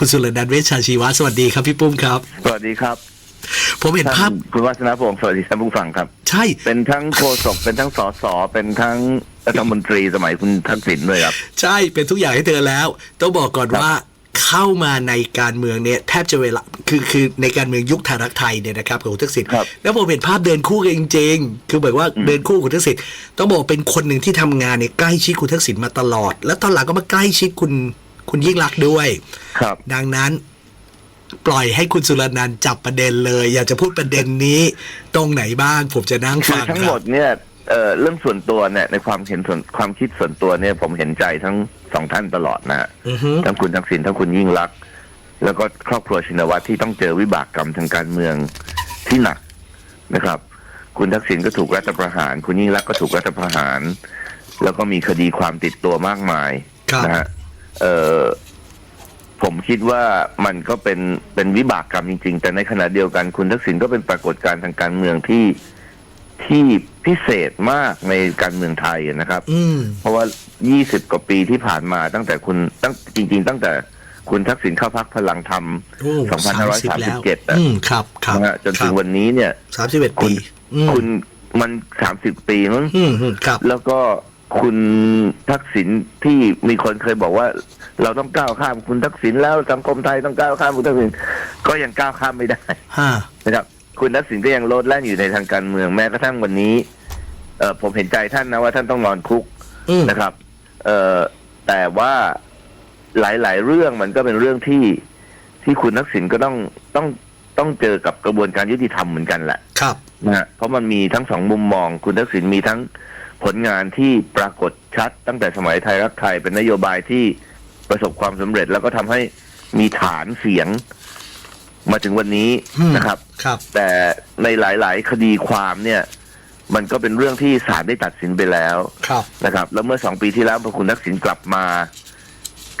คุณสุรนันท์เวชชาชีวะสวัสดีครับพี่ปุ้มครับ สวัสดีครับ ผมเห็นภาพท่านคุณวัฒนพงศ์สวัสดีท่านผู้ฟังครับ ใช่ เป็นทั้งโฆษกเป็นทั้งสสเป็นทั้งรัฐมนตรีสมัยคุณทักษิณด้วยครับ ใช่เป็นทุกอย่างให้เธอแล้ว ต้องบอกก่อนครับว่าเข้ามาในการเมืองเนี่ยแทบจะเวลาคือคือในการเมืองยุคไทยรักไทยเนี่ยนะครับของคุณทักษิณครับแล้วผมเห็นภาพเดินคู่กันจริงๆคือแบบว่าเดินคู่กับคุณทักษิณต้องบอกเป็นคนหนึ่งที่ทำงานเนี่ยใกล้ชิดคุณทักษิณมาตลอด แล้วตอนหลังก็มาใกล้ชิดคุณ คุณยิ่งรักษณ์ด้วย ครับ ดังนั้น ปล่อยให้คุณสุรนันท์จับประเด็นเลย อยากจะพูดประเด็นนี้ตรงไหนบ้าง ผมจะนั่งคือฟังทั้งคหมรับดเนี่ยเอ่อเรื่องส่วนตัวเนี่ยในความเห็นส่วนความคิดส่วนตัวเนี่ย ผมเห็นใจทั้งสองท่านตลอดนะฮะอือฮึทั้งคุณทักษิณทั้งคุณยิ่งรักษณ์แล้วก็ครอบครัวชินวัตรที่ต้องเจอวิบากกรรมทางการเมืองที่หนักนะครับ คุณทักษิณก็ถูกรัฐประหาร คุณยิ่งรักษณ์ก็ถูกรัฐประหาร แล้วก็มีคดีความติดตัวมากมายครับ นะฮะ เอ่อผมคิดว่ามันก็เป็นเป็นวิบากกรรมจริง ๆ แต่ในขณะเดียวกันคุณทักษิณก็เป็นปรากฏการณ์ทางการเมืองที่ที่พิเศษมากในการเมืองไทยนะครับ อืม เพราะว่า 20 กว่าปีที่ผ่านมาตั้งแต่คุณตั้งจริง ๆ ตั้งแต่คุณทักษิณเข้าพักพลังธรรม โอ้สามสิบแล้ว2537อะอืมครับครับนะฮะจนถึงวันนี้เนี่ย สามสิบเอ็ดคุปีณอืมคุณมัน 30 ปีมั้งอืมอืมครับ แล้วก็ คุณทักษิณที่มีคนเคยบอกว่า เราต้องก้าวข้ามคุณทักษิณแล้วสังคมไทยต้องก้าวข้ามคุณทักษิณก็ยังก้าวข้ามไม่ได้ห้านะครับ คุณทักษิณก็ยังโลดแล่นอยู่ในทางการเมืองแม้กระทั่งวันนี้ เออผมเห็นใจท่านนะว่าท่านต้องนอนคุกอืมนะครับ เอ่อแต่ว่าหลาย ๆ เรื่องมันก็เป็นเรื่องที่ที่คุณทักษิณก็ต้องต้องต้องเจอกับกระบวนการยุติธรรมเหมือนกันแหละครับนะฮะเพราะมันมีทั้งสองมุมมอง คุณทักษิณมีทั้ง ผลงานที่ปรากฏชัดตั้งแต่สมัยไทยรักไทยเป็นนโยบายที่ประสบความสำเร็จแล้วก็ทำให้มีฐานเสียงมาถึงวันนี้อืมนะครับครับ แต่ในหลาย ๆ คดีความเนี่ย มันก็เป็นเรื่องที่ศาลได้ตัดสินไปแล้วครับนะครับ แล้วเมื่อสองปีที่แล้วพอคุณทักษิณกลับมา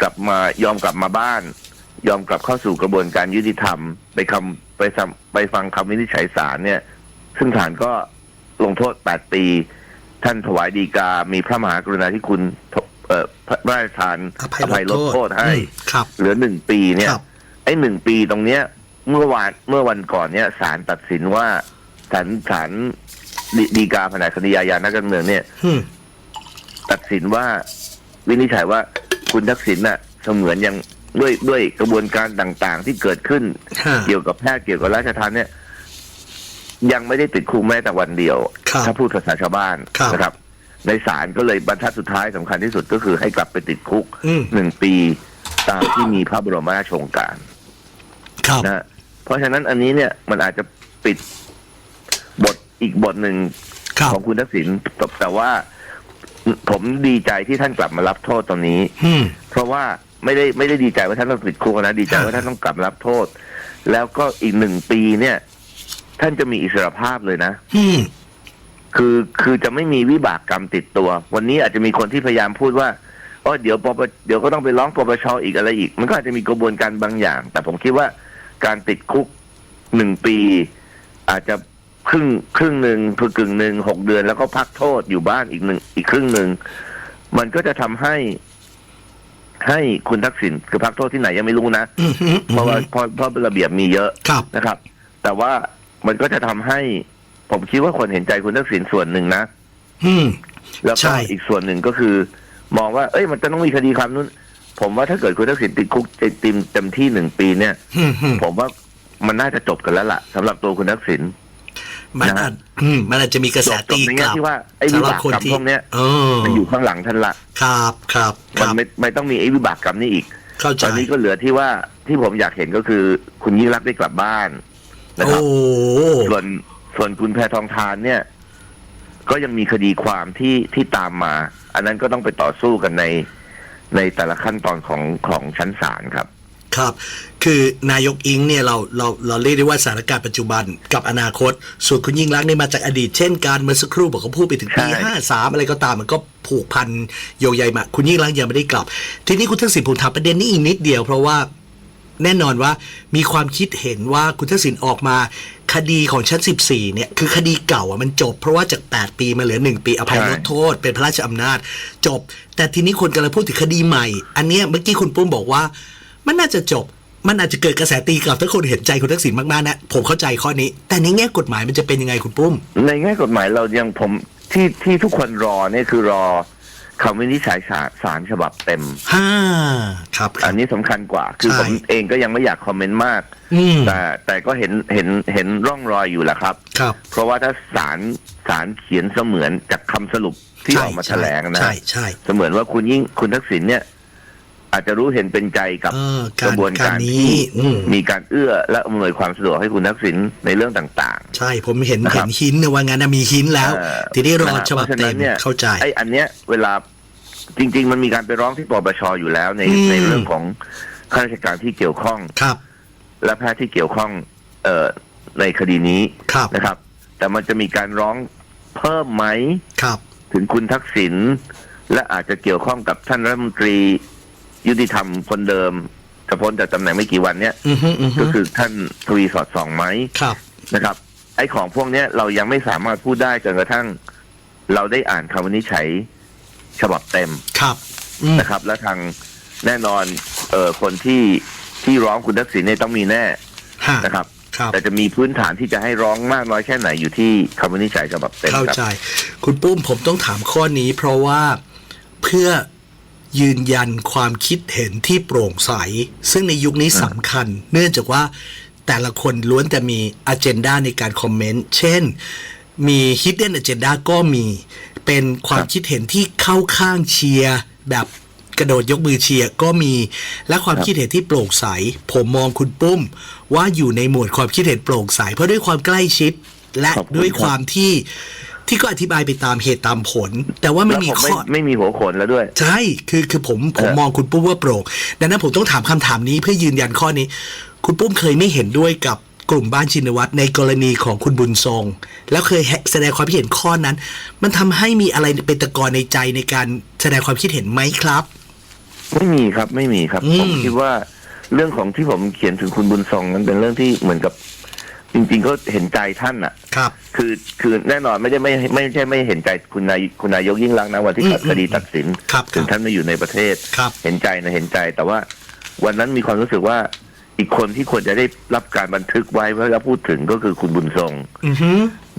กลับมายอมกลับมาบ้าน ยอมกลับเข้าสู่กระบวนการยุติธรรม ไปคำไปฟังไปฟังคำวินิจฉัยศาลเนี่ย ซึ่งศาลก็ลงโทษ8ปี ท่านถวายดีกา มีพระมหากรุณาธิคุณเอ่อพระราชทานอภัยลดโทษให้อืมครับเหลือหนึ่งปีเนี่ยครับไอ้หนึ่งปีตรงเนี้ย เมื่อวานเมื่อวันก่อนเนี่ยศาลตัดสินว่าศาลศาลฎีฎีกาแผนกคดีอาญานักการเมืองเนี่ยอืมตัดสินว่าวินิจฉัยว่าคุณทักษิณน่ะ เสมือนยังด้วยด้วยกระบวนการต่างๆที่เกิดขึ้นห้าเกี่ยวกับแพทย์เกี่ยวกับราชทานเนี่ย ยังไม่ได้ติดคุกแม้แต่วันเดียว ครับถ้าพูดภาษาชาวบ้านครับนะครับ ในศาลก็เลยบรรทัดสุดท้ายสำคัญที่สุดก็คือให้กลับไปติดคุกอืม หนึ่งปีตามที่มีพระบรมราชโองการ ครับ นะฮะเพราะฉะนั้นอันนี้เนี่ยมันอาจจะปิดบทอีกบทหนึ่งครับ ของคุณทักษิณแต่แต่ว่าผมดีใจที่ท่านกลับมารับโทษตรงนี้ อืม เพราะว่าไม่ได้ไม่ได้ดีใจว่าท่านต้องติดคุกนะดีใจครับว่าท่านต้องกลับมารับโทษ แล้วก็อีกหนึ่งปีเนี่ย ท่านจะมีอิสรภาพเลยนะอืมคือคือจะไม่มีวิบากกรรมติดตัว วันนี้อาจจะมีคนที่พยายามพูดว่าอ๋อเดี๋ยวปปเดี๋ยวก็ต้องไปร้องปปชอีกอะไรอีก มันก็อาจจะมีกระบวนการบางอย่าง แต่ผมคิดว่าการติดคุกหนึ่งปี อาจจะครึ่งครึ่งหนึ่งคือกึ่งหนึ่งหกเดือนแล้วก็พักโทษอยู่บ้านอีกหนึ่งอีกครึ่งหนึ่งมันก็จะทำให้ให้คุณทักษิณคือพักโทษที่ไหนยังไม่รู้นะอืมอืมเพราะว่าเพราะเพราะระเบียบมีเยอะครับนะครับ แต่ว่า มันก็จะทำให้ ผมคิดว่าคนเห็นใจคุณทักษิณส่วนหนึ่งนะอืมแล้วใช่ก็อีกส่วนหนึ่งก็คือ มองว่า เอ้ย มันจะต้องมีคดีความนู้นผมว่าถ้าเกิดคุณทักษิณติดคุกเต็มเต็มที่หนึ่งปีเนี่ยอืมอืมผมว่ามันน่าจะจบกันแล้วล่ะสำหรับตัวคุณทักษิณมันนะอาจอืมมันอาจจะมีกระจแสบจบตีในกแง่ลับที่ว่าไอ้วิสำหรับบากคนกรรมที่พวกเนี้ยเออมันอยู่ข้างหลังท่านละครับครับคมันรับไม่ไม่ต้องมีไอ้วิบากกรรมนี้อีกเข้าใจตอนนี้ก็เหลือที่ว่าที่ผมอยากเห็นก็คือ คุณยิ่งรักษณ์ได้กลับบ้าน นะคโอ้รับส่วนส่วนคุณแพทองทานเนี่ย ก็ยังมีคดีความที่ที่ตามมา อันนั้นก็ต้องไปต่อสู้กันในในแต่ละขั้นตอนของของชั้นศาลครับ ครับ คือนายกอิงเนี่ยเราเราเราเรียกได้ว่าสถานการณ์ปัจจุบันกับอนาคต ส่วนคุณยิ่งรักษณ์เนี่ยมาจากอดีตเช่นการเมื่อสักครู่บอกเขาพูดไปถึงปีใช่ ห้าสามอะไรก็ตามมันก็ผูกพันโยงใยมา คุณยิ่งรักษณ์ยังไม่ได้กลับ ทีนี้คุณทักษิณผมถามประเด็นนี้อีกนิดเดียวเพราะว่า แน่นอนว่ามีความคิดเห็นว่าคุณทักษิณออกมา คดีของชั้น 14 เนี่ย คือคดีเก่าอะมันจบ เพราะว่าจาก 8 ปีมาเหลือ 1 ปีอภัยลดโทษ เป็นพระราชอำนาจ จบ แต่ทีนี้คนกำลังพูดถึงคดีใหม่ อันเนี้ยเมื่อกี้คุณปุ้มบอกว่า มันน่าจะจบมันอาจจะเกิดกระแสตีกลับถ้าคนเห็นใจคุณทักษิณมากๆนะผมเข้าใจข้อนี้ แต่ในแง่กฎหมายมันจะเป็นยังไงคุณปุ้ม ในแง่กฎหมายเรายังผมที่ที่ทุกคนรอเนี่ยคือรอ คำวินิจฉัยศาลศาลฉบับเต็มห้าครับครัอับนนี้สำคัญกว่า คือใช่ผมเองก็ยังไม่อยากคอมเมนต์มากอืมแต่แต่ก็เห็นเห็นเห็นร่องรอยอยู่แหละครับ ครับ เพราะว่าถ้าศาลศาลเขียนเสมือนจากคำสรุปที่ออกมาแถลงนะใช่ใช่เสมือนว่าคุณยิ่งคุณทักษิณเนี่ย อาจจะรู้เห็นเป็นใจกับเออกการระบวนการการนี้ที่อืมมีการเอื้อและอำนวยความสะดวกให้คุณทักษิณในเรื่องต่างใช่ผมเห็นนะครัเห็บนหินนะว่างั้นนะมีหินๆแล้วเอ่อทีนี้รอนะฮะฉบับพระฉะเต็นั้มนเนี่ยเข้าใจไอ้อันเนี้ยเวลาจริง ๆ มันมีการไปร้องที่ปปชอยู่แล้วในอืมในเรื่องของข้าราชการที่เกี่ยวข้องครับ และแพทย์ที่เกี่ยวข้อง เอ่อในคดีนี้ครับนะครับ แต่มันจะมีการร้องเพิ่มไหมครับ ถึงคุณทักษิณและอาจจะเกี่ยวข้องกับท่านรัฐมนตรี ยุติธรรมคนเดิมจะพ้นจากตำแหน่งไม่กี่วันเนี้ยอือฮึอือฮึก็คือท่านทวีสอดส่องไหมครับ นะครับ ไอ้ของพวกเนี้ยเรายังไม่สามารถพูดได้จนกระทั่ง เราได้อ่านคำวินิจฉัยฉบับเต็ม ครับอืม นะครับและทางแน่นอนเอ่อคนที่ที่ร้องคุณทักษิณเนี่ยต้องมีแน่ฮะนะครับ ครับ แต่จะมีพื้นฐานที่จะให้ร้องมากน้อยแค่ไหนอยู่ที่คำวินิจฉัยฉบับเต็มเข้าครับใจคุณปุ้มผมต้องถามข้อนี้เพราะว่าเพื่อ ยืนยันความคิดเห็นที่โปร่งใส ซึ่งในยุคนี้สำคัญ เนื่องจากว่าแต่ละคนล้วนแต่มีอ g e n d a ในการคอมเมนต์ เช่น มี hidden agenda ก็มี เป็นความคิดเห็นที่เข้าข้างเชียร์แบบกระโดดยกมือเชียร์ก็มี และความค,คิดเห็นที่โปร่งใส ผมมองคุณปุ้ม ว่าอยู่ในหมวดความคิดเห็นโปร่งใส เพราะด้วยความใกล้ชิด และด้วยความที่ ที่ก็อธิบายไปตามเหตุตามผล แต่ว่าไม่แล้วมีผมข้ไม่อ ไม่มีหัวโขนแล้วด้วย ใช่ คือ คือผม ผมเออ มองคุณปุ้มว่าโปร่ง ดังนั้นผมต้องถามคำถามนี้เพื่อยืนยันข้อนี้ คุณปุ้มเคยไม่เห็นด้วยกับกลุ่มบ้านชินวัตรในกรณีของคุณบุญทรง แล้วเคยแสดงความคิดเห็นข้อนั้น มันทำให้มีอะไรเป็นตะกอนในใจในการแสดงความคิดเห็นไหมครับ ไม่มีครับไม่มีครับ อืม ผมคิดว่าเรื่องของที่ผมเขียนถึงคุณบุญทรงนั้นเป็นเรื่องที่เหมือนกับ จริงๆก็เห็นใจท่านน่ะ ครับ คือคือแน่นอนไม่ได้ไม่ไม่ใช่ไม่เห็นใจคุณนายคุณนายกยิ่งรักษณ์นะวันที่อืมตัดคดีตัดสินครับถึงครับท่านไม่อยู่ในประเทศ ครับ เห็นใจนะเห็นใจ แต่ว่าวันนั้นมีความรู้สึกว่าอีกคนที่ควรจะได้รับการบันทึกไว้เพื่อจะพูดถึงก็คือคุณบุญทรงอือฮึ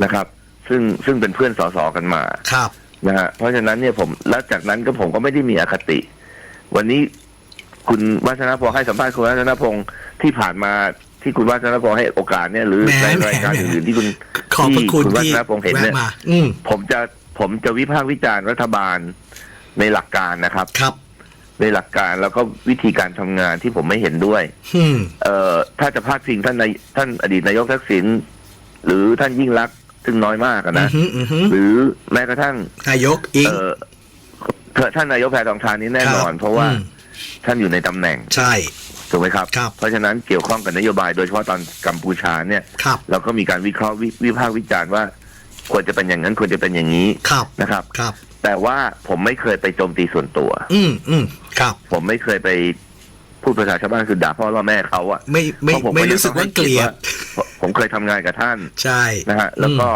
นะครับ ซึ่งซึ่งเป็นเพื่อนสสกันมา ครับ นะฮะเพราะฉะนั้นเนี่ยผมแล้วจากนั้นก็ผมก็ไม่ได้มีอคติ วันนี้คุณวัฒนพงศ์ให้สัมภาษณ์คุณวัฒนพงศ์ที่ผ่านมา ที่คุณวัฒนพงศ์ให้โอกาสเนี่ยหรือแหมในแหมรายการแหมอื่นๆที่คุณขอบพระที่คุณคุณวัที่ฒนพงศ์เห็นเนี่ยแวะมาอืมผมจะผมจะวิพากษ์วิจารณ์รัฐบาลในหลักการนะครับครับ ในหลักการแล้วก็วิธีการทำงานที่ผมไม่เห็นด้วยอืมเอ่อถ้าจะพาดพิงท่านนายท่านอดีตนายกทักษิณหรือท่านยิ่งรักษณ์ซึ่งน้อยมากอะอืนะอฮึอือฮึหรือแม้กระทั่งนายกอิงเอ่อท่านนายกแพทองทานนี้แน่นอนครับเพราะว่าอืมท่านอยู่ในตำแหน่งใช่ ถูกไหมครับ ครับเพราะฉะนั้นเกี่ยวข้องกับนโยบายโดยเฉพาะตอนกัมพูชาเนี่ย ครับ เราก็มีการวิเคราะห์วิวิพากษ์วิจารณ์ว่า ควรจะเป็นอย่างนั้นควรจะเป็นอย่างนี้ครับ นะครับ ครับ แต่ว่าผมไม่เคยไปโจมตีส่วนตัว อืมอืมครับ ผมไม่เคยไปพูดภาษาชาวบ้านคือด่าพ่อล่อแม่เขาอะไม่ไม่เพราะผมไม่ยังรู้สึกว่าต้องให้เกลียดว่าผมเคยทำงานกับท่านใช่นะฮะแล้วก็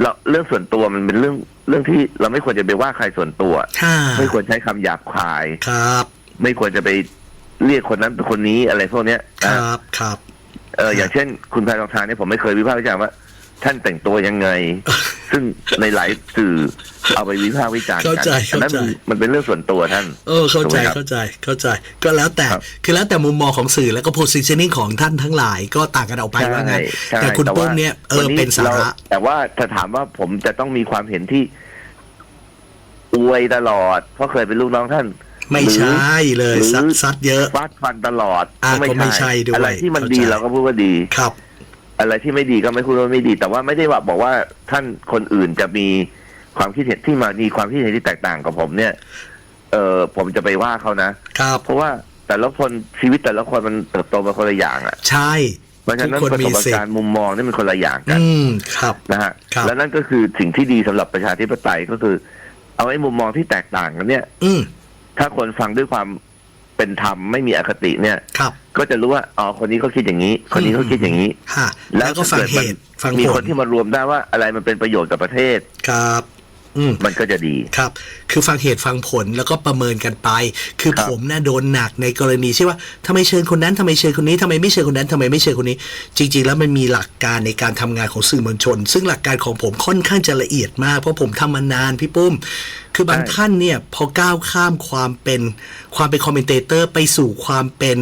เราเรื่องส่วนตัวมันเป็นเรื่องเรื่องที่เราไม่ควรจะไปว่าใครส่วนตัว ค่ะไม่ควรใช้คำหยาบคาย ครับ ไม่ควรจะไป เรียกคนนั้นเป็นคนนี้อะไรพวกเนี้ยคนะรับครับ เอออย่างเช่น คุณแพทองทานเนี่ยผมไม่เคยวิพากษ์วิจารณ์ว่า ท่านแต่งตัวยังไง ซึ่งในหลายสื่อเอาไปวิพากษ์วิจารณ์เข้ากัใจอันนั้นเข้าใจมันเป็นเรื่องส่วนตัวท่าน เออเข้าใจถูกไหมครับเข้าใจเข้าใจ ก็แล้วแต่ครับคือแล้วแต่มุมมองของสื่อแล้วก็ positioning ของท่านทั้งหลายก็ต่างกันออกไปว่างั้นใช่แต่คุณว่าปุ้มเนี่ยเออวัเป็นสาระ เแต่ว่าถ้าถามว่าผมจะต้องมีความเห็นที่อวยตลอด เพราะเคยเป็นลูกน้องท่าน ไม่ใช่เลยหรือซัดซัดเยอะฟาดฟันตลอดอะก็ไม่ใช่ด้วยอะไรที่มันเข้าใจดีเราก็พูดว่าดีครับ อะไรที่ไม่ดีก็ไม่พูดว่าไม่ดี แต่ว่าไม่ได้ว่าบอกว่าท่านคนอื่นจะมีความคิดเห็นที่มามีความคิดเห็นที่แตกต่างกับผมเนี่ย เออผมจะไปว่าเขานะครับเพราะว่าแต่ละคนชีวิตแต่ละคนมันเติบโตมาคนละอย่างอะ ใช่เพราะฉะนั้นทุกคนประมีสบสิทธิ์การณ์มุมมองนี่มันคนละอย่างกัน อืมครับนะฮะครับและนั่นก็คือสิ่งที่ดีสำหรับประชาธิปไตยก็คือ เอาไอ้มุมมองที่แตกต่างกันเนี่ย อืม ถ้าคนฟังด้วยความเป็นธรรมไม่มีอคติเนี่ย ครับ ก็จะรู้ว่าอ๋อคนนี้เขาคิดอย่างนี้ คนนี้เขาคิดอย่างนี้ ฮะแล้วก็ฟังเหตุ ฟังมีผคนลที่มารวมได้ว่าอะไรมันเป็นประโยชน์กับประเทศ ครับ อืม มันก็จะดี ครับ คือฟังเหตุฟังผลแล้วก็ประเมินกันไป คือครับ ผมน่ะโดนหนักในกรณีที่ว่าทำไมเชิญคนนั้นทำไมเชิญคนนี้ทำไมไม่เชิญคนนั้นทำไมไม่เชิญคนนี้ จริง ๆ แล้วมันมีหลักการในการทำงานของสื่อมวลชน ซึ่งหลักการของผมค่อนข้างจะละเอียดมาก เพราะผมทำมานานพี่ปุ้ม คือบางใช่ ท่านเนี่ยพอก้าวข้ามความเป็นความเป็นคอมเมนเตเตอร์ไปสู่ความเป็น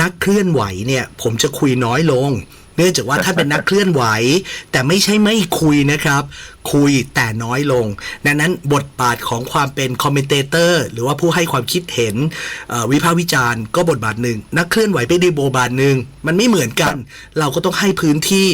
นักเคลื่อนไหวเนี่ย ผมจะคุยน้อยลงเนื่องจากว่าท่านเป็นนักเคลื่อนไหว แต่ไม่ใช่ไม่คุยนะครับ คุยแต่น้อยลง ดังนั้นบทบาทของความเป็นคอมเมนเตเตอร์หรือว่าผู้ให้ความคิดเห็นวิพากษ์วิจารณ์ก็บทบาทหนึ่ง นักเคลื่อนไหวไปดีโบบาทหนึ่งมันไม่เหมือนกัน เราก็ต้องให้พื้นที่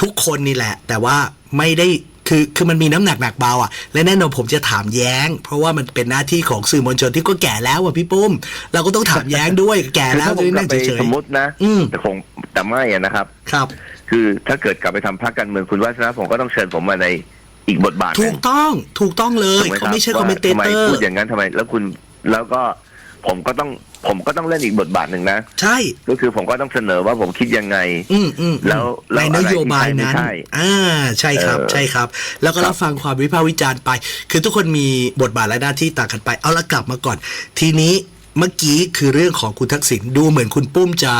ทุกคนนี่แหละ แต่ว่าไม่ได้ คือคือมันมีน้ำหนักหนักเบาอะและแน่นอนผมจะถามแย้ง เพราะว่ามันเป็นหน้าที่ของสื่อมวลชนที่ก็แก่แล้วอะพี่ปุ้ม เราก็ต้องถามแย้งด้วยแก่คือแล้วถ้าผจะมได้กลันั่บงไปเฉยสมมตินะอืมแต่คงแต่ไม่อะนะครับๆครับ คือถ้าเกิดกลับไปทำพรรคการเมืองคุณวัฒนาผมก็ต้องเชิญผมมาในอีกบทบาทหถูนึ่กงต้องถูกต้องเลยถูกหเขาไม่ใช่รับคอมเมนเตว่าทำไมเตอร์พูดอย่างนั้นทำไม แล้วคุณแล้วก็ ผมก็ต้องผมก็ต้องเล่นอีกบทบาทหนึ่งนะ ใช่ ก็คือผมก็ต้องเสนอว่าผมคิดยังไง อืมอืมแล้วแล้ในวนอะไรโยบายที่นั้นใช่ไม่ใช่อ่าใช่ครับเออใช่ครับ แล้วก็ครับรับฟังความวิพากษ์วิจารณ์ไป คือทุกคนมีบทบาทและหน้าที่ต่างกันไป เอาละกลับมาก่อน ทีนี้เมื่อกี้คือเรื่องของคุณทักษิณดูเหมือนคุณปุ้มจะ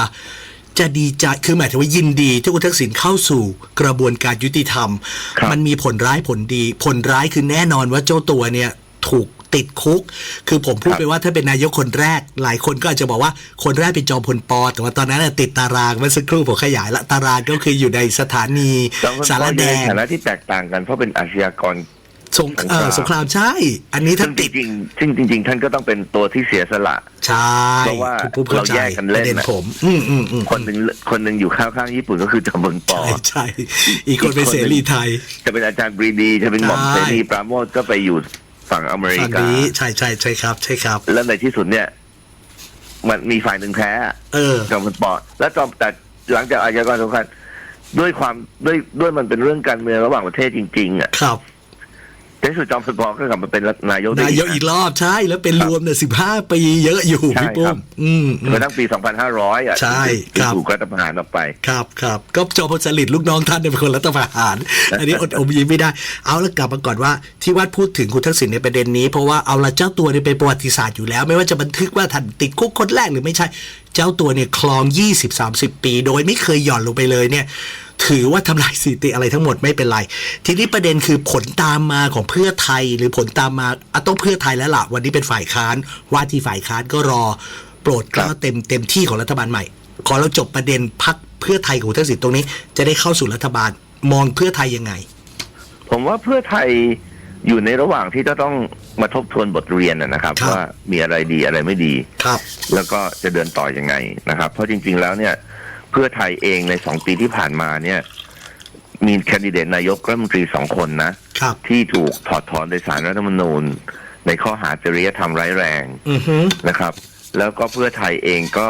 จะดีใจ คือหมายถึงว่ายินดีที่คุณทักษิณเข้าสู่กระบวนการยุติธรรมครับมันมีผลร้ายผลดี ผลร้ายคือแน่นอนว่าเจ้าตัวเนี่ยถูก ติดคุก คือผมพูดไปว่าถ้าเป็นนายกคนแรก หลายคนก็อาจจะบอกว่าคนแรกเป็นจอมพลปอแต่ว่าตอนนั้นนะติดตารางเมื่อสักครู่ผมขยายละตารางก็คืออยู่ในสถานีจอมพลสารปอแดยู่ในงฐานะที่แตกต่างกันเพราะเป็นอาชญากรสงเอ่อสงครามใช่ อันนี้ถ้าซึ่งจติดริงๆซึ่งจริง ๆ ท่านก็ต้องเป็นตัวที่เสียสละ ใช่เพราะว่าคุณปุ้มเข้าใจเราแยกกันเล่นประเด็นน่ะผมอืมอืมอืมคนหนึ่งคนหนึ่งอยู่ข้างข้างๆญี่ปุ่นก็คือจอมพลปอใช่ใช่ อีกคนเป็นเสรีไทย จะเป็นอาจารย์ปรีดี จะเป็นหม่อมใช่เสรีปราโมทก็ไปอยู่ ฝั่งอเมริฝั่งกา นี้ใช่ใช่ใช่ครับ ใช่ครับ แล้วในที่สุดเนี่ย มันมีฝ่ายหนึ่งแพ้อะเออ จอมพลปอแล้วจอมแต่หลังจากอาชญากรสงครามด้วยความด้วยด้วยมันเป็นเรื่องการเมืองระหว่างประเทศจริง ๆอะ ครับ ในที่สุดจอมพลปอก็กลับมาเป็นนายกได้นายกอีกรอบใช่แล้วเป็นรวมเนี่ยสิบห้าปีเยอะอยู่ใช่พี่ปุ้ครัมบอืมอืกมระทั่งปี2500อะใช่ที่ครับถูกรัฐประหารออกไปครับครับก็จอมพลสฤษดิ์ลูกน้องท่านเนี่ยเป็นคนรัฐประหาร อันนี้อดอมยิ้มไม่ได้ เอาแล้วกลับมาก่อนว่าที่วัดพูดถึงคุณทักษิณในประเด็นนี้ เพราะว่าเอาละเจ้าตัวเนี่ยเป็นประวัติศาสตร์อยู่แล้ว ไม่ว่าจะบันทึกว่าท่านติดคุกคนแรกหรือไม่ใช่ เจ้าตัวเนี่ยคลอง20-30ปี โดยไม่เคยหย่อนลงไปเลยเนี่ย ถือว่าทำลายสถิติอะไรทั้งหมดไม่เป็นไร ทีนี้ประเด็นคือผลตามมาของเพื่อไทยหรือผลตามมาอะต้องเพื่อไทยแล้วล่ะวันนี้เป็นฝ่ายค้าน ว่าที่ฝ่ายค้านก็รอ โปรดเกล้าเต็มเต็มที่ของรัฐบาลใหม่ขอเราจบประเด็นพักเพื่อไทยของคุณทักษิณตรงนี้ จะได้เข้าสู่รัฐบาลมองเพื่อไทยยังไง ผมว่าเพื่อไทยอยู่ในระหว่างที่จะต้องมาทบทวนบทเรียนนะนะครับครับ ว่ามีอะไรดีอะไรไม่ดีครับ แล้วก็จะเดินต่อยังไงนะครับ เพราะจริง ๆ แล้วเนี่ย เพื่อไทยเองในสองปีที่ผ่านมาเนี่ย มีแคนดิเดตนายกรัฐมนตรีสองคนนะ ครับ ที่ถูกถอดถอนโดยสารรัฐธรรมนูญ ในข้อหาจริยธรรมร้ายแรงอือฮึนะครับ แล้วก็เพื่อไทยเองก็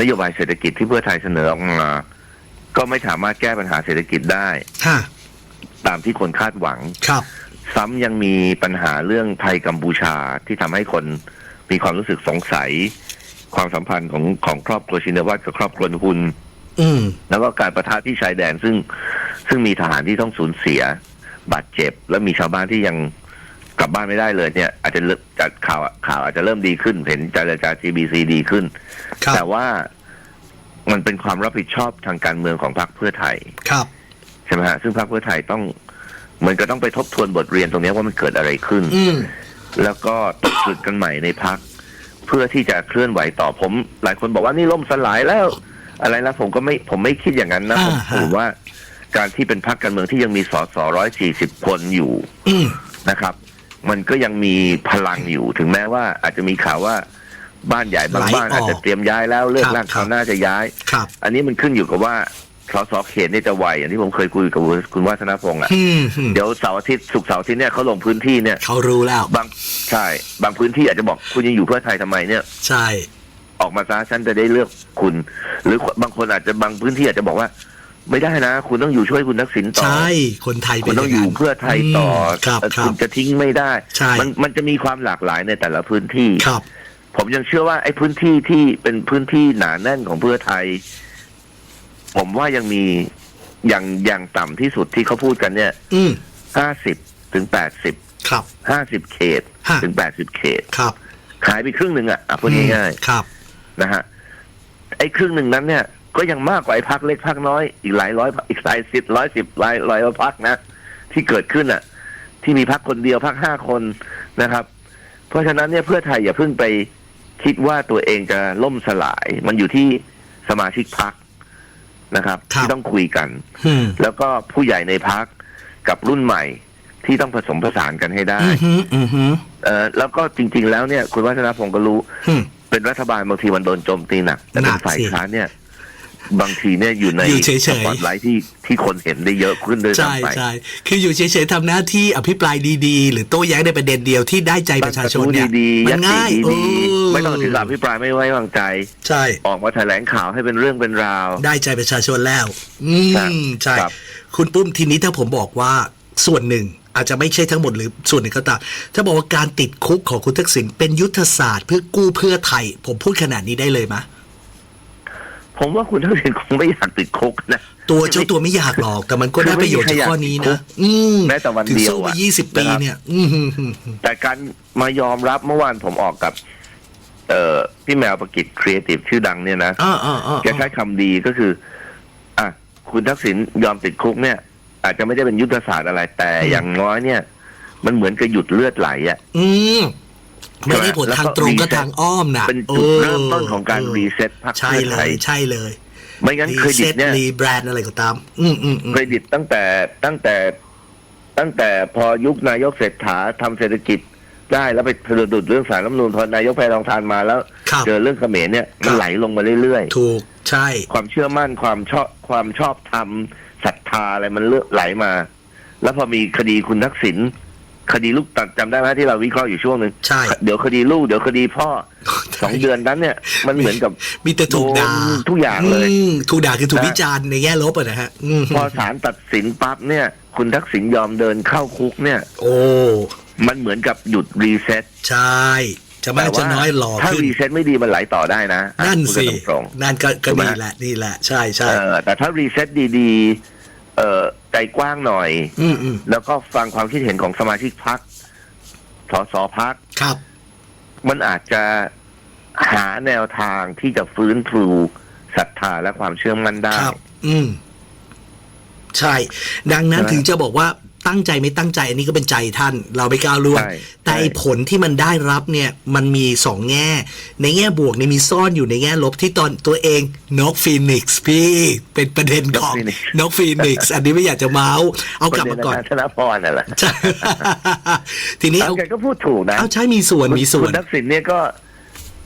นโยบายเศรษฐกิจที่เพื่อไทยเสนอออกมา ก็ไม่สามารถแก้ปัญหาเศรษฐกิจได้ ฮะตามที่คนคาดหวัง ครับ ซ้ำยังมีปัญหาเรื่องไทยกัมพูชาที่ทำให้คนมีความรู้สึกสงสัย ความสัมพันธ์ของของครอบครัวชินวัตรกับครอบครัวฮุน อืม แล้วก็การประทะที่ชายแดนซึ่ง ซึ่งมีทหารที่ต้องสูญเสีย บาดเจ็บ และมีชาวบ้านที่ยังกลับบ้านไม่ได้เลยเนี่ย อาจจะเริ่มจากข่าวข่าวอาจจะเริ่มดีขึ้น เห็นจราจา GBC ดีขึ้น ครับ แต่ว่ามันเป็นความรับผิดชอบทางการเมืองของพรรคเพื่อไทย ครับ ใช่ไหมฮะซึ่งพรรคเพื่อไทยต้องเหมือนก็ต้องไปทบทวนบทเรียนตรงนี้ว่ามันเกิดอะไรขึ้น อืม แล้วก็ตกผลึกกันใหม่ในพัก เพื่อที่จะเคลื่อนไหวต่อผม หลายคนบอกว่านี่ล่มสลายแล้ว อะไรนะผมก็ไม่ผมไม่คิดอย่างนั้นนะผมอ่าฮะผมว่า การที่เป็นพักการเมืองที่ยังมีสสร้อยสี่สิบคนอยู่อืมนะครับ มันก็ยังมีพลังอยู่ถึงแม้ว่าอาจจะมีข่าวว่าบ้านใหญ่บางไหลบ้านออกอาจจะเตรียมย้ายแล้วเลิกครับลากครัคราบวหน้าจะย้ายครับอันนี้มันขึ้นอยู่กับว่าสสเขตนี่จะไหวอย่างที่ผมเคยคุยกับคุณวัฒนพงศ์อะอืมอืมเดี๋ยวเสาร์อาทิตย์ศุกร์เสาร์อาทิตย์เนี่ยเขาลงพื้นที่เนี่ยเขารู้แล้วบางใช่ บางพื้นที่อาจจะบอกคุณยังอยู่เพื่อไทยทำไมเนี่ย ใช่ ออกมาซะฉันจะได้เลือกคุณ หรือบางคนอาจจะบางพื้นที่อาจจะบอกว่า ไม่ได้นะ คุณต้องอยู่ช่วยคุณทักษิณต่อ ใช่ คนไทยคุเป็ณนต้องออยู่ย่างนั้น เพื่อไทยต่อมครับเอ่อครัคุบณจะทิ้งไม่ได้ ใช่ มันมันจะมีความหลากหลายในแต่ละพื้นที่ ครับ ผมยังเชื่อว่าไอ้พื้นที่ที่เป็นพื้นที่หนาแน่นของเพื่อไทย ผมว่ายังมีอย่างอย่างต่ำที่สุดที่เขาพูดกันเนี่ยอืมห้าสิบถึงแปดสิบครับ ห้าสิบเขตฮะ ถึงแปดสิบเขต ครับหายไปครึ่งหนึ่งอะอะพูดง่ายครับๆ นะฮะไอ้ครึ่งหนึ่งนั้นเนี่ย ก็ยังมากกว่าไอ้พักเล็กพักน้อยอีกหลายร้อยอีกหลายสิบร้อยสิบหลายร้อยพักนะ ที่เกิดขึ้นอะ ที่มีพักคนเดียวพักห้าคนนะครับ เพราะฉะนั้นเนี่ยเพื่อไทยอย่าเพิ่งไปคิดว่าตัวเองจะล่มสลาย มันอยู่ที่สมาชิกพักนะครับครับที่ต้องคุยกันอืมแล้วก็ผู้ใหญ่ในพักกับรุ่นใหม่ที่ต้องผสมผสานกันให้ได้อือหืออือหือเออแล้วก็จริง ๆ แล้วเนี่ย คุณวัฒนพงศ์ก็รู้อืม เป็นรัฐบาลบางทีมันโดนโจมตีหนักแต่หนัเป็นกฝ่ายสิค้านเนี่ยบางทีเนี่ยอยู่ในอยู่เฉยๆสปอตไลท์ที่ที่คนเห็นได้เยอะขึ้นด้วยใช่ซ้ำไปใช่คืออยู่เฉยๆทำหน้าที่อภิปรายดีๆ หรือโต้แย้งในประเด็นเดียวที่ได้ใจประชาชนเนี่ยดีๆมัยันตติง่ายดีๆเไม่ต้องถึงกับอภิปรายไม่ไว้วางใจ ใช่ ออกมาแถลงข่าวให้เป็นเรื่องเป็นราว ได้ใจประชาชนแล้ว อืครับมใช่ครับคุณปุ้มทีนี้ถ้าผมบอกว่าส่วนหนึ่ง อาจจะไม่ใช่ทั้งหมดหรือส่วนหนึ่งก็ตามถ้าบอกว่าการติดคุกของคุณทักษิณเป็นยุทธศาสตร์เพื่อกู้เพื่อไทย ผมพูดขนาดนี้ได้เลยมะผมว่าคุณทักษิณคงไม่อยากติดคุกนะตัวเจ้าตัวไม่อยากหรอก แต่มันก็ได้ประโยชน์จากข้อนี้นะอืมแม้แต่วันถึงเดียวสู้มาอะยี่สิบปีนะครับเนี่ยอืมฮึ่มๆแต่การมายอมรับเมื่อวานผมออกกับ เอ่อพี่แมวประกิจครีเอทีฟชื่อดังเนี่ยนะอ่าอ่าอ่าแกใช้คำดีก็คือ อะ คุณทักษิณยอมติดคุกเนี่ย อาจจะไม่ได้เป็นยุทธศาสตร์อะไรแต่อย่างน้อยเนี่ย มันเหมือนกับหยุดเลือดไหลอะ อืมไม่ได้ผลทางตรงก็แล้วก็ทางอ้อมนะเป็นจุดเริ่มต้นของการรีเซ็ตพรรคใช่เพื่อเลไทยยใช่เลย ไม่งั้นเครดิตเนี่ยรีแบรนด์อะไรก็ตามอืมอืมอืมเครดิตตั้งแต่ตั้งแต่ตั้งแต่พอยุคนายกเศรษฐาทำเศรษฐกิจได้แล้วไปสะดุดเรื่องสารรัฐธรรมนูญพอนายกแพทองทานมาแล้วครับเจอเรื่องเขมรเนี่ยมันครับไหลลงมาเรื่อยๆ ถูกใช่ ความเชื่อมั่นความชอบความชอบธรรม ศรัทธาอะไรมันเลือกไหลมา แล้วพอมีคดีคุณทักษิณคดีลูกตัดจำได้ไหมที่เราวิเคราะห์อยู่ช่วงหนึ่งใช่ เดี๋ยวคดีลูกเดี๋ยวคดีพ่อสองเดือนนั้นเนี่ย มันเหมือนกับมีแต่ถูกด่าโดนทุกอย่างเลยมถูกด่าคือถูกนะวิจารณ์ในแง่ลบอะนะฮะอืมพอศาลตัดสินปั๊บเนี่ย คุณทักษิณยอมเดินเข้าคุกเนี่ย โอ้ มันเหมือนกับหยุดรีเซ็ตใช่จะมากจะน้อยหล่อถ้าขึ้นรีเซ็ตไม่ดีมันไหลต่อได้นะอะนั่นพูดสิกันตรงๆนั่นก็ก็ถูกไหมนี่แหละนี่แหละ ใช่ใช่เออแต่ถ้ารีเซ็ตดีๆ เอ่อใจกว้างหน่อย อืมอืมแล้วก็ฟังความคิดเห็นของสมาชิกพักสสพัก ครับ มันอาจจะหาแนวทางที่จะฟื้นฟูศรัทธาและความเชื่อมั่นได้ ครับ อืม ใช่ ดังนั้นใช่ไหม ถึงจะบอกว่า ตั้งใจไม่ตั้งใจอันนี้ก็เป็นใจท่าน เราไม่กล้าวล่วงใช่แต่ไอ้ใช่ผลที่มันได้รับเนี่ยมันมีสองแง่ ในแง่บวกเนี่ยมีซ่อนอยู่ในแง่ลบที่ตอนตัวเองนกฟีนิกซ์พี่เป็นประเด็นของนกฟีนิกซ์อันนี้ไม่อยากจะเมาส์เอากลับมาก่อนประเด็นธนพรน่ะแหละใช่ทีนี้เอาเอาแกก็พูดถูกนะเอาใช่มีส่วนมีส่วคุนณทักษิณเนี่ยก็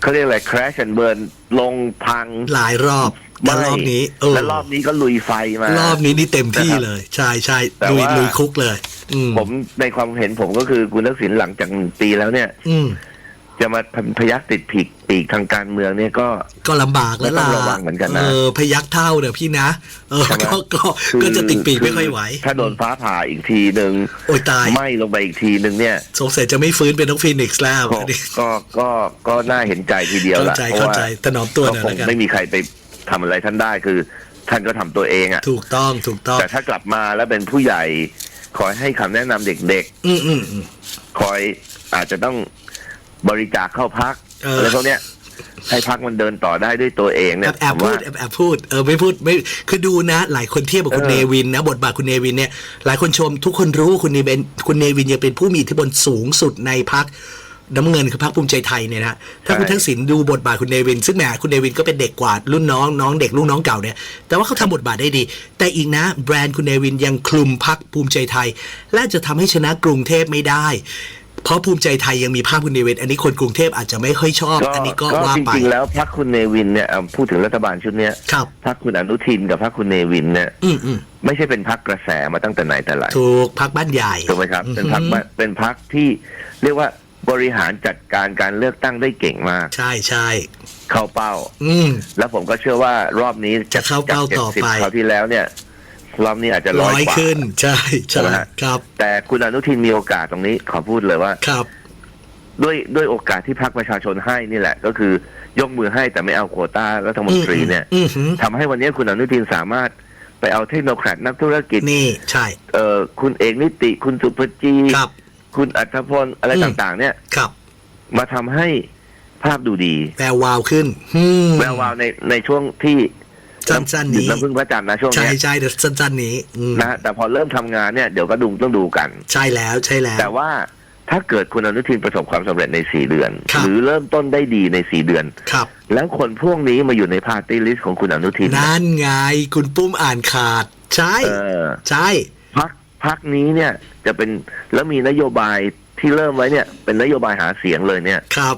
เขาเรียกอะไร crash and burn ลงพังหลายรอบแต่รอบนี้เออและรอบนี้ก็ลุยไฟมารอบนี้นี่เต็มที่นะครับเลย ใช่ใช่แต่ลุยว่าลุยคุกเลยอืมผมในความเห็นผมก็คือคุณทักษิณหลังจากหนึ่งปีแล้วเนี่ย อืม จะมาพยักติดผิกปีกทางการเมืองเนี่ยก็ก็ลำบากแล้วล่ะก็ต้องระวังเหมือนกันนะเออพยักเท่าเนี่ยพี่นะ เออใช่ไหมก็ก็คือก็จะติดปีกไม่ค่อยไหว ถ้าโดนฟ้าผ่าอีกทีหนึ่งโอ้ยตายไหม่ลงไปอีกทีหนึ่งเนี่ย สงสัยจะไม่ฟื้นเป็นนกฟีนิกซ์แล้วก็อันนี้ก็ก็ก็น่าเห็นใจทีเดียวเข้าละใจเพราะเข้าว่าใจถนอมตัวหน่อยก็คแล้งวกันไม่มีใครไปทำอะไรท่านได้คือ ท่านก็ทำตัวเองอะถูกต้องถูกต้องแต่ถ้ากลับมาแล้วเป็นผู้ใหญ่คอยให้คำแนะนำเด็กอืมอืมอืมๆคอยอาจจะต้อง บริจาคเข้าพักเอออ อะไรพวกเนี้ยให้พักมันเดินต่อได้ด้วยตัวเองแอเนี่ยบแอบผมพูว่า ดแอบแอบพูดเออไม่พูดไม่คือดูนะ หลายคนเทียบกับคุณเออเนวินนะบทบาทคุณเนวินเนี่ยหลายคนชมทุกคนรู้ว่าคุณเนวินคุณเนวินยังเป็นผู้มีอิทธิพลสูงสุดในพักน้ำเงินคือพรรคภูมิใจไทยเนี่ยนะถ้าคุณทักษิณดูบทบาทคุณเนวิน ซึ่งแหมคุณเนวินก็เป็นเด็กกว่ารุ่นน้องน้องเด็กลูกน้องเก่าเนี่ยแต่ว่าเขาทำบทบาทได้ดี แต่อีกนะ แบรนด์คุณเนวินยังคลุมพักภูมิใจไทย และจะทำให้ชนะกรุงเทพไม่ได้เพ ราะภูมิใจไทยยังมีภาพคุณเนวิน อันนี้คนกรุงเทพอาจจะไม่ค่อยชอบก็อันนี้ก็ก็ว่าจไปริงๆแล้วพักคุณเนวินเนี่ยเอาพูดถึงรัฐบาลชุดเนี้ยครับพักคุณอนุทินกับพักคุณเนวินเนี่ยอืมอืมไม่ใช่เป็นพักกระแสมาตั้งแต่ไหนแต่ไรถูกพักบ้านใหญ่ถูกไหมครับ เป็นพักอือฮึเป็นพักที่เรียกว่าบริหารจัดการการเลือกตั้งได้เก่งมาก ใช่ใช่เข้าเป้า อืมแล้วผมก็เชื่อว่ารอบนี้จะเข้าเป้าต่อไปจาก70คราวที่แล้วเนี่ย รอบนี้อาจจะร้ร้ออยยกว่าขึ้น ใช่ใช่ใช่ไหมฮะครับ แต่คุณอนุทินมีโอกาสตรงนี้ขอพูดเลยว่าครับ ด้วยด้วยโอกาสที่พรรคประชาชนให้นี่แหละ ก็คือยกมือให้แต่ไม่เอาโควต้ารัฐมนตรีเนี่ยอืมอืมทำให้วันนี้คุณอนุทินสามารถไปเอาเทคโนแครดนักธุรกิจนี่ใช่เอ่อคุณเอกนิติคุณสุภจีครับคุณอัธพลอะไรอืมต่างๆ เนี่ยครับ มาทำให้ภาพดูดีแวววาวขึ้นอืมแวววาวในในช่วงที่ สั้นๆนี้หยุดน้ำพึ่งพระจันทร์นะช่วงใช่เนี้ยใช่เดี๋ยวสั้นๆนี้อืมนะแต่พอเริ่มทำงานเนี่ยเดี๋ยวก็ดูต้องดูกัน ใช่แล้วใช่แล้ว แต่ว่าถ้าเกิดคุณอนุทินประสบความสำเร็จในสี่เดือนครับหรือเริ่มต้นได้ดีในสี่เดือนครับ แล้วคนพวกนี้มาอยู่ในพาร์ตี้ลิสต์ของคุณอนุทินนั่นไงคุณปุ้มอ่านขาด ใช่เออใช่พักพักนี้เนี่ยจะเป็นแล้วมีนโยบายที่เริ่มไว้เนี่ย เป็นนโยบายหาเสียงเลยเนี่ยครับ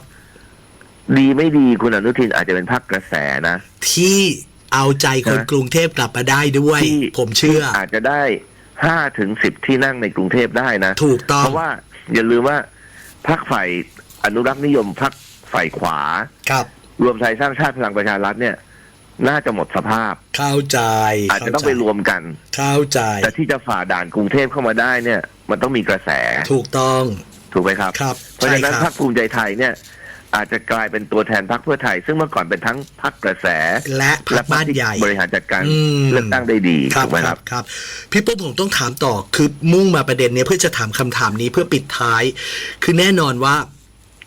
ดีไม่ดีคุณอนุทินอาจจะเป็นพักกระแสนะที่ เอาใจคนนะกรุงเทพกลับมาได้ด้วยที่ผมเชื่อ อาจจะได้ห้าถึงสิบที่นั่งในกรุงเทพได้นะ ถูกต้อง เพราะว่าอย่าลืมว่าพักฝ่ายอนุรักษ์นิยมพักฝ่ายขวา ครับ รวมไทยสร้างชาติพลังประชารัฐเนี่ย น่าจะหมดสภาพ เข้าใจ อาจจะต้องไปรวมกัน เข้าใจ แต่ที่จะฝ่าด่านกรุงเทพเข้ามาได้เนี่ย มันต้องมีกระแส ถูกต้อง ถูกไหมครับครับเพราะฉะนั้นใช่พครรัรคภูมิใจไทยเนี่ย อาจจะกลายเป็นตัวแทนพรรคเพื่อไทย ซึ่งเมื่อก่อนเป็นทั้งพรรคกระแสและพัและกพรรบ้าคนที่ใหญ่บริหารจัดการอืมเลือกตั้งได้ดีครับถูกไหมคครัรับบครับ พี่ปุ้มผมต้องถามต่อคือมุ่งมาประเด็นเนี้ยเพื่อจะถามคำถามนี้เพื่อปิดท้าย คือแน่นอนว่า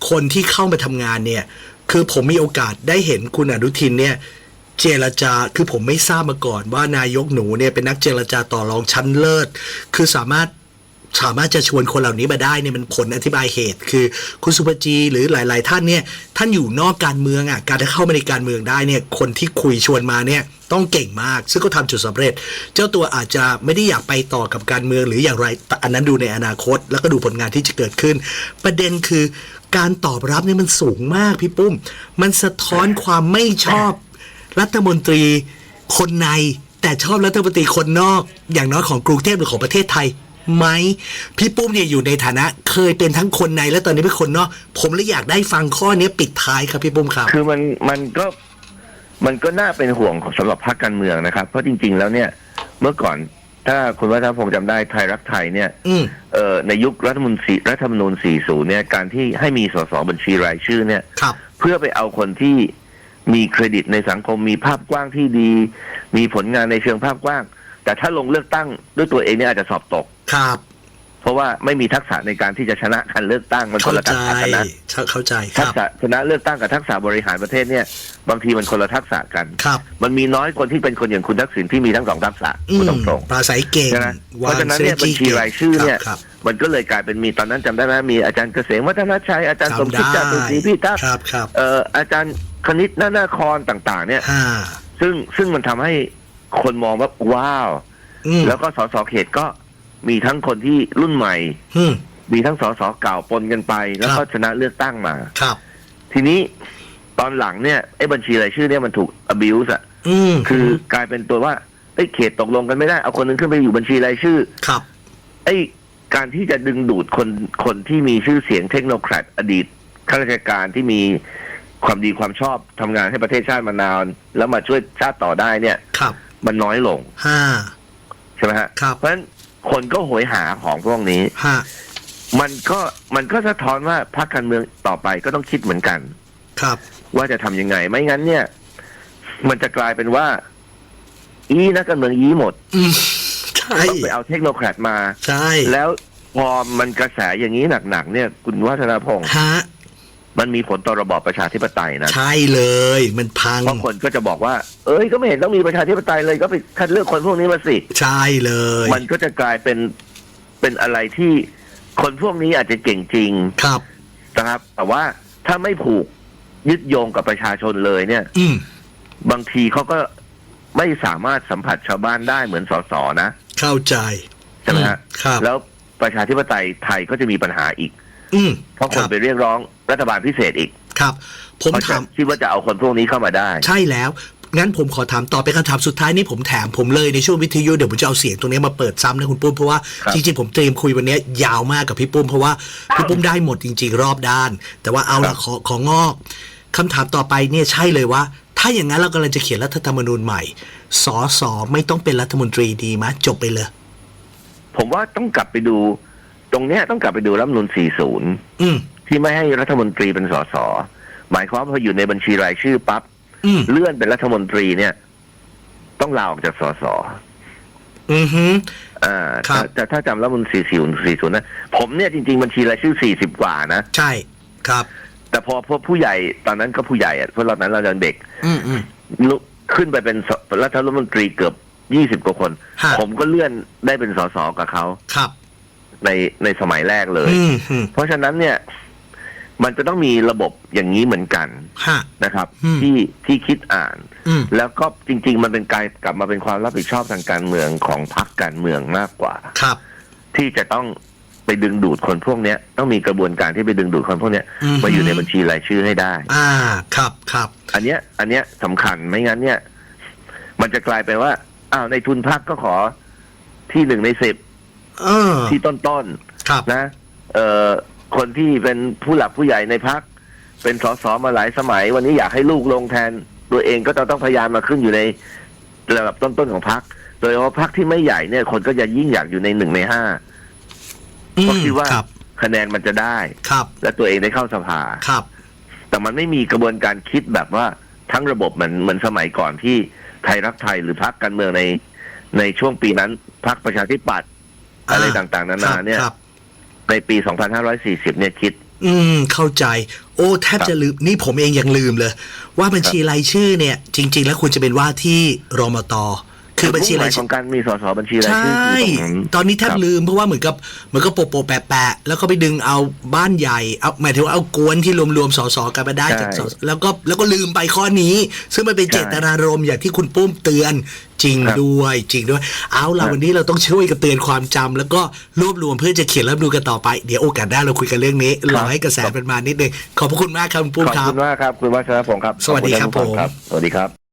คนที่เข้ามาทำงานเนี่ย คือผมมีโอกาสได้เห็นคุณอนุทินเนี่ยเจรจาคือผมไม่ทราบมาก่อนว่านายกหนูเนี่ยเป็นนักเจรจาต่อรองชั้นเลิศ คือสามารถ สามารถจะชวนคนเหล่านี้มาได้เนี่ยมันผลอธิบายเหตุ คือคุณสุภจีหรือหลาย ๆ ท่านเนี่ยท่านอยู่นอกการเมืองอะการจะเข้ามาในการเมืองได้เนี่ยคนที่คุยชวนมาเนี่ยต้องเก่งมาก ซึ่งก็ทำจุดสำเร็จ เจ้าตัวอาจจะไม่ได้อยากไปต่อกับการเมืองหรืออย่างไรอันนั้นดูในอนาคต แล้วก็ดูผลงานที่จะเกิดขึ้น ประเด็นคือการตอบรับเนี่ยมันสูงมากพี่ปุ้ม มันสะท้อนความไม่ชอบรัฐมนตรีคนในแต่ชอบรัฐมนตรีคนนอก อย่างน้อยของกรุงเทพหรือของประเทศไทย ไหมพี่ปุ้มเนี่ยอยู่ในฐานะเคยเป็นทั้งคนในและตอนนี้เป็นคนนอกผมเลยอยากได้ฟังข้อนี้ปิดท้ายครับพี่ปุ้มครับ คือมันมันก็มันก็น่าเป็นห่วงสำหรับพรรคการเมืองนะครับ เพราะจริง ๆ แล้วเนี่ยเมื่อก่อนถ้าคุณวัฒนพงศ์จำได้ไทยรักไทยเนี่ยอืมเอ่อในยุครัฐธรรมนูญสี่รัฐธรรมนูญ40เนี่ยการที่ให้มีสสบัญชีรายชื่อเนี่ยครับเพื่อไปเอาคนที่มีเครดิตในสังคมมีภาพกว้างที่ดี มีผลงานในเชิงภาพกว้าง แต่ถ้าลงเลือกตั้งด้วยตัวเองเนี่ยอาจจะสอบตก ครับเพราะว่าไม่มีทักษะในการที่จะชนะการเลือกตั้งมันคเข้านละใจทักษะกันนะเข้าใจคทัรักบษะชนะเลือกตั้งกับทักษะบริหารประเทศเนี่ย บางทีมันคนละทักษะกันครับมันมีน้อยคนที่เป็นคนอย่างคุณทักษิณที่มีทั้งสองทักษะอืพูดมตรงปราศัยเก่งๆใช่ไหมเพราะฉะนั้นเนี่ยบัญชีรายชื่อเนี่ยครับมันก็เลยกลายเป็นมีตอนนั้นจำได้ไหมมีอาจารย์เกษมวัฒนชัยอาจารย์ครับสมคิดจาตุศรีพิทักษ์ครับครับเอ่ออาจารย์คณิตนานาครต่าง ๆ เนี่ยห้าซึ่งซึ่งมันทำให้คนมองว่าว้าวอืมแล้วก็สสเขตก็ มีทั้งคนที่รุ่นใหม่ อืมมีทั้งสสเก่าปนกันไป แล้วก็ครับชนะเลือกตั้งมา ครับ ทีนี้ตอนหลังเนี่ยไอ้บัญชีรายชื่อเนี่ยมันถูก abuse อะอืมคือกลายเป็นตัวว่าไอ้ยเขตตกลงกันไม่ได้เอาคนหนึงขึ้นไปอยู่บัญชีรายชื่อ ครับ ไอ้การที่จะดึงดูดคนคนที่มีชื่อเสียงเทคโนแครดอดีตข้าราชการที่มีความดีความชอบทำงานให้ประเทศชาติมานาน แล้วมาช่วยชาติต่อได้เนี่ย ครับ มันน้อยลงห้าใช่ไหมฮะครับ เพราะฉะนั้น คนก็โหยหาของพวกนี้ห้ามันก็มันก็สะท้อนว่าพรรคการเมืองต่อไปก็ต้องคิดเหมือนกัน ครับ ว่าจะทำยังไง ไม่งั้นเนี่ย มันจะกลายเป็นว่า อีนักการเมืองอีหมดอืมใช่ต้องไปเอาเทคโนแครดมา ใช่แล้วพอมันกระแสอย่างนี้หนักๆเนี่ย คุณวัฒนพงศ์ฮะ มันมีผลต่อระบอบประชาธิปไตยนะใช่เลย มันพังเพราะคนก็จะบอกว่า เอ้ยก็ไม่เห็นต้องมีประชาธิปไตยเลยก็ไปคัดเลือกคนพวกนี้มาสิใช่เลย มันก็จะกลายเป็นเป็นอะไรที่คนพวกนี้อาจจะเก่งจริงครับนะครับ แต่ว่าถ้าไม่ผูกยึดโยงกับประชาชนเลยเนี่ย อืมบางทีเขาก็ไม่สามารถสัมผัสชาวบ้านได้เหมือนสสนะเข้าใจใช่ไหมฮะครับแล้วประชาธิปไตยไทยก็จะมีปัญหาอีกอืมเพราะคนรับไปเรียกร้อง รัฐบาลพิเศษอีกครับ ผมเพราะถามคิดว่าจะเอาคนพวกนี้เข้ามาได้ ใช่แล้ว งั้นผมขอถามต่อเป็นคำถามสุดท้ายนี่ผมแถมผมเลยในช่วงวิทยุเดี๋ยวผมจะเอาเสียงตรงนี้มาเปิดซ้ำนะคุณปุ้มเพราะว่าครับ จริงๆผมเตรียมคุยวันนี้ยาวมากกับพี่ปุ้มเพราะว่าพี่ปุ้มได้หมดจริง ๆ รอบด้าน แต่ว่าเอาละขอของอกคำถามต่อไปเนี่ยใช่เลยว่า ถ้าอย่างนั้นเรากำลังจะเขียนรัฐธรรมนูญใหม่สอสอไม่ต้องเป็นรัฐมนตรีดีมะจบไปเลย ผมว่าต้องกลับไปดู ตรงเนี้ยต้องกลับไปดูรัฐธรรมนูล40 อืม ที่ไม่ให้รัฐมนตรีเป็นสสหมายความว่าพออยู่ในบัญชีรายชื่อปั๊บอืมเลื่อนเป็นรัฐมนตรีเนี่ย ต้องลาออกจากสสอือฮึ อ่าครับแต่แต่ถ้าจำแล้วมันสี่สี่สี่ศูนย์นะ ผมเนี่ยจริงๆบัญชีรายชื่อสี่สิบกว่านะ ใช่ครับ แต่พอพอผู้ใหญ่ตอนนั้นก็ผู้ใหญ่อะเพราะเรานั้นเรายังเด็กอืมอืม ลุกขึ้นไปเป็นสรัฐมนตรีเกือบยี่สิบกว่าคน ฮะ ผมก็เลื่อนได้เป็นสสกับเขาครับในในสมัยแรกเลย อืมอืมเพราะฉะนั้นเนี่ย มันจะต้องมีระบบอย่างนี้เหมือนกันฮะ นะครับ อืม ที่ที่คิดอ่าน อืม แล้วก็จริง ๆ มันเป็นการกลับมาเป็นความรับผิดชอบทางการเมืองของพรรคการเมืองมากกว่า ครับ ที่จะต้องไปดึงดูดคนพวกเนี้ย ต้องมีกระบวนการที่ไปดึงดูดคนพวกเนี้ยอือฮึ มาอยู่ในบัญชีรายชื่อให้ได้ อ่า ครับ ครับ อันเนี้ย อันเนี้ยสำคัญไม่งั้นเนี่ย มันจะกลายเป็นว่าอ้าวในทุนพรรคก็ขอที่หนึ่งในสิบเออ ที่ต้นครับๆนะ เอ่อ คนที่เป็นผู้หลักผู้ใหญ่ในพรรคเป็นสสมาหลายสมัย วันนี้อยากให้ลูกลงแทน ตัวเองก็ต้องต้องพยายามมาขึ้นอยู่ในระดับต้นๆของพรรคโดยเฉพาะพรรคที่ไม่ใหญ่เนี่ย คนก็จะยิ่งอยากอยู่ในหนึ่งในห้าอืเพราะมคิดว่าครับคะแนนมันจะได้ครับ และตัวเองได้เข้าสภาครับ แต่มันไม่มีกระบวนการคิดแบบว่าทั้งระบบเหมือนเหมือนสมัยก่อนที่ไทยรักไทยหรือพรรคการเมืองในในช่วงปีนั้นพรรคประชาธิปัตย์อะไรอ่าต่างๆ นานาเนี่ยครับ ในปี 2540 เนี่ยคิด อืม เข้าใจ โอ้แทบจะลืม นี่ผมเองยังลืมเลย ว่าบัญชีรายชื่อเนี่ย จริง ๆ แล้วควรจะเป็นว่าที่รมต คือบัญชีรายขชื่อองการมีสสบัญชีรายใช่ชื่อคือตรงนั้นตอนนี้แทบครับลืมเพราะว่าเหมือนกับเหมือนกับโปะโปะแปะแปะแล้วก็ไปดึงเอาบ้านใหญ่เอาหมายถึงว่าเอากวนที่รวมๆสสกันมาได้จากสสแล้วก็แล้วก็ลืมไปข้อนี้ ซึ่งมันเป็นเจตนารมณ์อย่างที่คุณปุ้มเตือนจริงด้วยจริงด้วย เอาล่ะวันนี้เราต้องช่วยกันเตือนความจำแล้วก็รวบรวมเพื่อจะเขียนรับดูกันต่อไป เดี๋ยวโอกาสหน้าเราคุยกันเรื่องนี้รอให้กระแสเป็นมานิดนึงขอบพระคุณมากครับคุณปุ้มขอบครับคุณมากครับคุณวัชรพงศ์ครับ สวัสดีครับขอณท่านผู้ฟังผมสวัสดีครับ